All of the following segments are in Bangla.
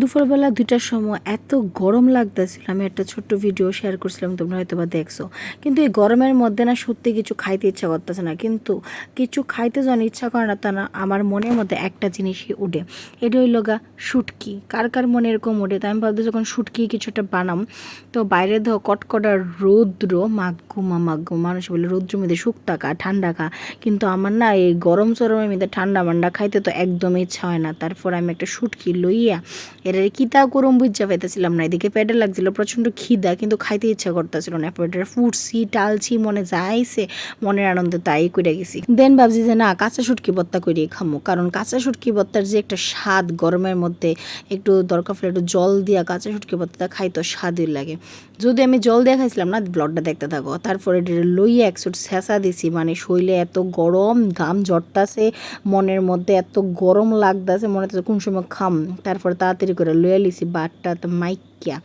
দুপুরবেলা দুইটার সময় এত গরম লাগতেছিল। আমি একটা ছোট্ট ভিডিও শেয়ার করছিলাম, তোমরা হয়তো বা দেখছ। কিন্তু এই গরমের মধ্যে না সত্যি কিছু খাইতে ইচ্ছা করতেছে না। কিন্তু কিছু খাইতে যখন ইচ্ছা করে না, তা না, আমার মনের মধ্যে একটা জিনিসই উঠে। এটা হইল গা শুটকি। কার কার মনে এরকম উঠে? তাই আমি ভাবতে যখন শুটকি একটা বানাম, তো বাইরে ধো কটকটা রৌদ্র মাগুমা মাগুমা মানুষ বলে রৌদ্র মধ্যে শুক টাকা ঠান্ডা খা কিন্তু আমার না এই গরম চরমের মধ্যে ঠান্ডা মান্ডা খাইতে তো একদমই ইচ্ছা হয় না। তারপর আমি একটা শুটকি লইয়া এর কিতা করম বুঝা পাইতেছিলাম না। এদিকে পেটে লাগছিল প্রচণ্ড খিদা, কিন্তু খাইতে ইচ্ছা করতেছিল না। পেটের ফুটছি, টালছি, মনে যাইছে মনের আনন্দ তাই করে গেছি। দেন ভাবছি যে না, কাঁচা শুটকি বত্তা করে খামো, কারণ কাঁচা শুটকি বত্তার যে একটা স্বাদ গরমের মধ্যে একটু দরকার ফলে একটু জল দিয়া কাঁচা শুটকি বত্তাটা খাই তো স্বাদই লাগে। যদি আমি জল দিয়ে খাইছিলাম না, ব্লডটা দেখতে থাকো। তারপরে লইয়া একশো ছেঁচা দিছি মানে শৈলে এত গরম, ঘাম ঝরতাছে, মনের মধ্যে এত গরম লাগতাছে, মনে হচ্ছে কোন সময় খাম। তারপরে তাড়াতাড়ি করে লইয়া লিছি বাটটা তো মাইকিয়া।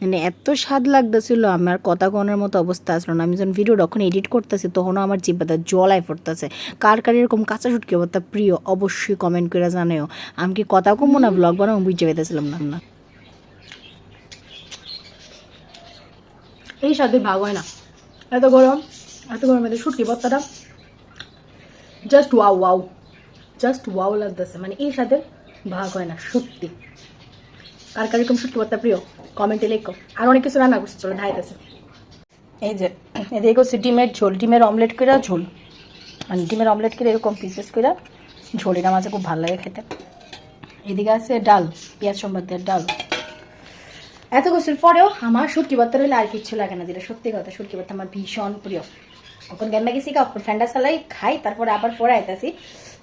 মানে এত স্বাদ লাগতেছিল, আমার কথা কোনের মতো অবস্থা আসলো না। আমি যখন ভিডিও যখন এডিট করতেছি, তখনও আমার জিব্বাটা জলাই পড়তেছে কার কার এরকম কাঁচা শুটকি অবস্থা প্রিয়, অবশ্যই কমেন্ট করে জানাও। আমি কি কথা কমো না ব্লগ বানাবো বুঝতে পেতেছিলাম না না। এই স্বাদের ভাগ হয় না। এত গরম এত গরম এত শুটকি ভর্তাটা just wow wow just wow লাগতেছে। মানে এই স্বাদের ভাগ হয় না, সত্যি। কার কার এরকম শুটকি ভর্তা প্রিয়? কমেন্টে লেখো। আর অনেক কিছু রান্না করছে, চলো ধাইতেছে এই যে এদিকে করছি ডিমের ঝোল, ডিমের অমলেট করে ঝোল। মানে ডিমের অমলেট করে এরকম পিসেস করে ঝোল, এটা মাঝে খুব ভালো লাগে খেতে। এদিকে আছে ডাল, পেঁয়াজ সম্বাদ দিয়ে ডাল। এত কিছুর পরেও আমার সুটকি ভর্তা হলে আর কিচ্ছু লাগে না, যেটা সত্যি কথা সুটকি ভর্তা আমার ভীষণ প্রিয়। এখন গেমে গেছি কাপড় ঠান্ডা চালাই খাই, তারপরে আবার পরে আইতাছি।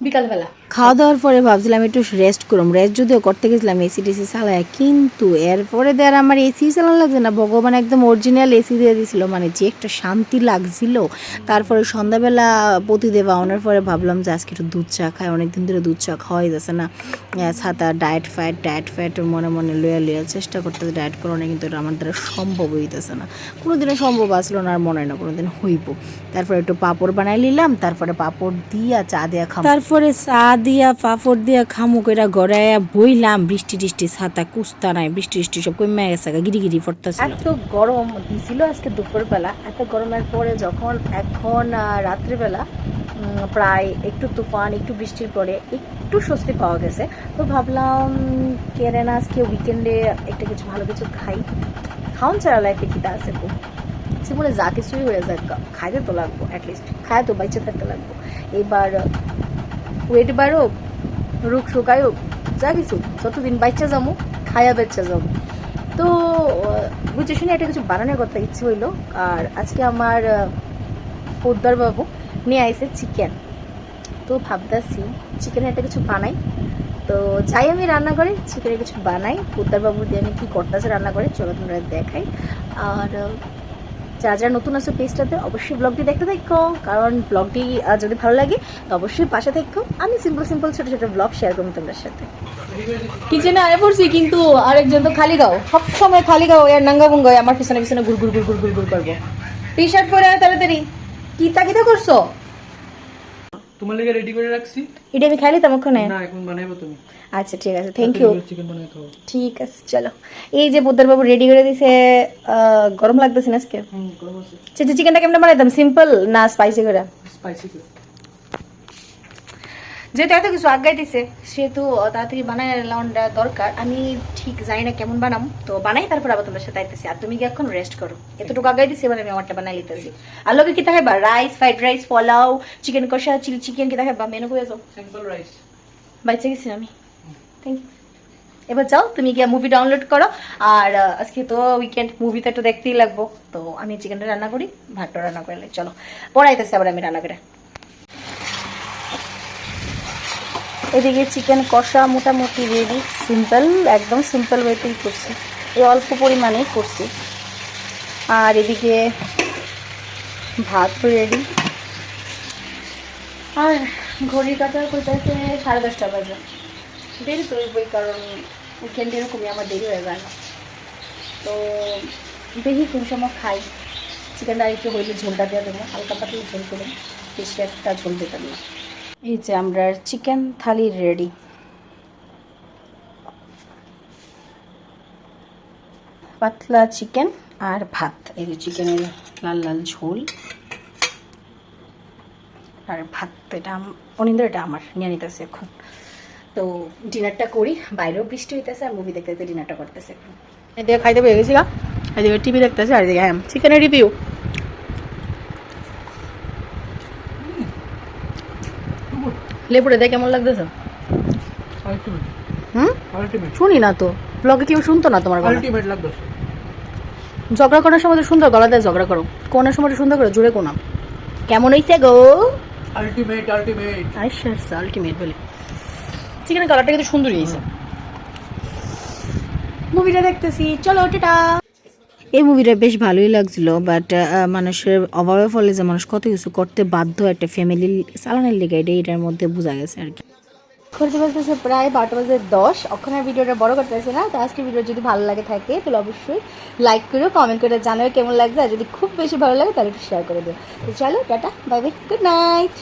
বিকালবেলা। খাওয়া দাওয়ার পরে ভাবছিলাম একটু রেস্ট করুম। রেস্ট যদিও করতে গেছিলাম এসি টেসি চালায় কিন্তু এরপরে দেয়ার আমার এসি চালানো লাগছে না। ভগবান একদম অরিজিনাল এসি দিয়ে দিছিল। মানে যে একটা শান্তি লাগছিল। তারপরে সন্ধ্যাবেলা পতি দেওয়া অনেক পরে ভাবলাম যে আজকে একটু দুধ চা খাই। অনেকদিন ধরে দুধ চা খাওয়াই যাচ্ছে না। ছাতা ডায়েট ফ্যাট ডায়েট ফ্যাট মনে মনে লইয়া লইয়া চেষ্টা করতেছে ডায়েট করানো কিন্তু এটা আমার দ্বারা সম্ভব হইতেছে না। কোনো দিনে সম্ভব আসলো না আর মনে হয় না কোনো দিন হইব। তারপরে একটু পাপড় বানাই নিলাম। তারপরে পাপড় দিয়া চা দিয়া খাম। তারপরে চা দিয়া, পাপড় দিয়া খামু কইরা গড়াইয়া বইলাম, বৃষ্টি টিষ্টি, ছাতা কুস্তা নাই, বৃষ্টি টিষ্টি সব কমে গেছে গিরি গিরি পড়তেছিল এত গরম দিছিল আজকে দুপুরবেলা, এত গরমের পরে যখন এখন রাত্রিবেলা প্রায় একটু তুফান, একটু বৃষ্টির পরে একটু স্বস্তি পাওয়া গেছে, তো ভাবলাম কেরেন আজকে উইকেন্ডে একটা কিছু ভালো কিছু খাই। খাওন ছাড়া লাইফে কিটা আছে খুব জীবনে যা কিছুই হয়ে যাক, খাইতে তো লাগবো অ্যাটলিস্ট খায় তো বাইচে থাকতে লাগবো। এবার ওয়েট বাড়ুক রোগ শুকায়ুক যা কিছু যতদিন বাচ্চা যাব, খায়া বেচ্চা যাব। তো, বুঝে শুনে একটা কিছু বানানোর কথা ইচ্ছে হইল। আর আজকে আমার বাবু নিয়ে আইসে চিকেন তো ভাবতেছি চিকেনের একটা কিছু বানাই। তো যাই আমি রান্না করি চিকেনের কিছু বানাই। বাবু দিয়ে আমি কী করতেছে রান্না করে চলো তোমরা দেখাই। আর যারা যারা নতুন আছো পেজটাতে অবশ্যই ব্লগটি দেখতে থাকো। কারণ ব্লগটি যদি ভালো লাগে, তো অবশ্যই পাশে থাকো। আমি সিম্পল সিম্পল ছোটো ছোটো ব্লগ শেয়ার করব তোমাদের সাথে। কিচেনে আরে পড়ছি, কিন্তু আরেকজন তো খালি গাও সব সময় খালি গাও এর নাঙ্গা বুঙ্গা আমার পিছনে পিছনে ঘুর ঘুর ঘুর ঘুর ঘুর ঘুর করব। টি শার্ট পরে তাড়াতাড়ি। কি তাকিদা করছ? তোমার লাগে রেডি করে রাখছি। এটা আমি খাইলি তমক্ষণে না এখন বানাইবো তুমি। আচ্ছা ঠিক আছে থ্যাংক ইউ চিকেন বানাই খাও। ঠিক আছে চলো। এই যে পোদ্দার বাবু রেডি করে দিছে গরম লাগতেছে না আজকে? হুম গরম আছে। আচ্ছা চিকেনটা কেমন বানাইতাম? সিম্পল না স্পাইসি করে? স্পাইসি করে। যেহেতু এত কিছু আজ্ঞাই দিছে সেহেতু তাড়াতাড়ি বানাই লাউনটা দরকার। আমি ঠিক জানি না কেমন বানাম তো বানাই তারপর আবার তোমার সাথে আইতেছি। আর তুমি কি এখন রেস্ট করো। এতটুকু আগাই দিছি এবার আমি আমারটা বানাই লিতেছি আর লোকে কি থাকবে rice fried rice pulao chicken কষা চিলি চিকেন কি থাকবে মেনু করে যাও। সিম্পল রাইস বাইচে গেছি আমি। থ্যাংক ইউ এবার যাও তুমি গিয়ে মুভি ডাউনলোড করো। আর আজকে তো উইকেন্ড মুভি তো একটু দেখতেই লাগবো। তো আমি চিকেনটা রান্না করি ভাতটা রান্না করলে চলো পড়াইতেছি আবার আমি রান্না করে। এদিকে চিকেন কষা মোটামুটি রেডি সিম্পল একদম সিম্পল ওয়েতেই করছি। এই অল্প পরিমাণেই করছি। আর এদিকে ভাত রেডি আর ঘড়ি কাটার কইতাছে সাড়ে দশটা বাজে। দেরি হইবই, কারণ উইকেন্ড এরকমই আমার দেরি হয়ে না। তো দেখি কোন সময় খাই। চিকেনটা একটু হইলে ঝোলটা দিয়ে দেবো, হালকা পাতলা ঝোল করে বেশি একটা ঝোল দিতাম না। এই যে আমরা চিকেন থালি রেডি। পাতলা চিকেন আর ভাত। এই যে চিকেনের লাল লাল ঝোল। আর ভাত, এটা অনিন্দ্র এটা আমার, নিয়ে নিতেছে এখন। তো ডিনারটা করি, বাইরেও বৃষ্টি হইতেছে আর মুভি দেখতে ডিনারটা করতেছে এখন। এদিকে খাইতে পেয়ে গেছি গা এদিকে টিভি দেখতেছে আর এদিকে হ্যাঁ চিকেনের রিভিউ লেবুটা দেখে কেমন লাগতেছে? হুম? শুনি না তো। ব্লগে কেউ শুনতো না তোমার গলা? ঝগড়া করার সময় তো সুন্দর গলা দিয়ে ঝগড়া করো। কোনার সময় সুন্দর করে জুড়ে কোনা। কেমন হয়েছে গো? Ultimate ultimate. আইসার আলটিমেট বলে। চিকেনের কালারটা কিন্তু সুন্দরই হয়েছে মুভিটা দেখতেছি। চলো টাটা। এই মুভিটা বেশ ভালোই লাগছিল বাট মানুষের অভাবের ফলে যে মানুষ কত কিছু করতে বাধ্য একটা ফ্যামিলি চালানোর লেগে এটা এটার মধ্যে বোঝা গেছে আর কি। ঘুরতে বাজতেছে প্রায় বারোটা বাজে দশ। ওখানে ভিডিওটা বড় করতে করতেছে না, তো আজকে ভিডিও যদি ভালো লাগে থাকে, তাহলে অবশ্যই লাইক করো কমেন্ট করে জানাও কেমন লাগছে, আর যদি খুব বেশি ভালো লাগে, তাহলে একটু শেয়ার করে দিও। তো চলো, tata bye bye good night